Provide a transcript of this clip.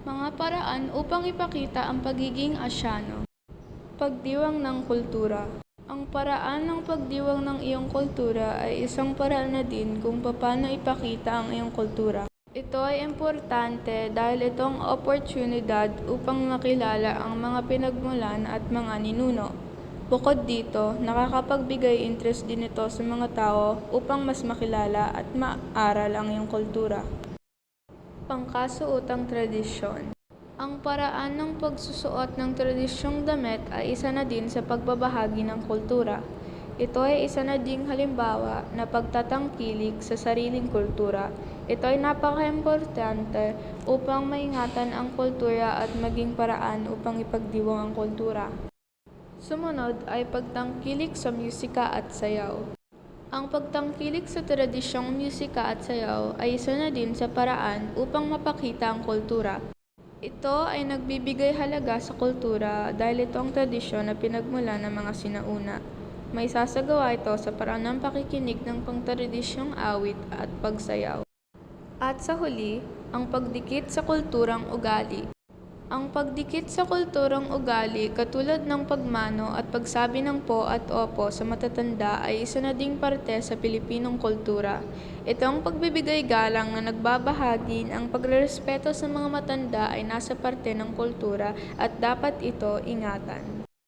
Mga paraan upang ipakita ang pagiging Asyano. Pagdiwang ng kultura. Ang paraan ng pagdiwang ng iyong kultura ay isang paraan na din kung paano ipakita ang iyong kultura. Ito ay importante dahil ito ang oportunidad upang makilala ang mga pinagmulan at mga ninuno. Bukod dito, nakakapagbigay interest din ito sa mga tao upang mas makilala at maaral ang iyong kultura. Pangkasuotang tradisyon Ang paraan ng pagsusuot ng tradisyong damit ay isa na din sa pagbabahagi ng kultura. Ito ay isa na ding halimbawa na pagtatangkilik sa sariling kultura. Ito ay napaka-importante upang maingatan ang kultura at maging paraan upang ipagdiwang ang kultura. Sumunod ay pagtangkilik sa musika at sayaw. Ang pagtangkilik sa tradisyong musika at sayaw ay isa na din sa paraan upang mapakita ang kultura. Ito ay nagbibigay halaga sa kultura dahil ito ang tradisyon na pinagmula ng mga sinauna. May sasagawa ito sa paraan ng pakikinig ng pangtradisyong awit at pagsayaw. At sa huli, ang pagdikit sa kulturang ugali. Ang pagdikit sa kulturang ugali katulad ng pagmano at pagsabi ng po at opo sa matatanda ay isa na ding parte sa Pilipinong kultura. Ito ang pagbibigay galang na nagbabahagi ang pagrerespeto sa mga matanda ay nasa parte ng kultura at dapat ito ingatan.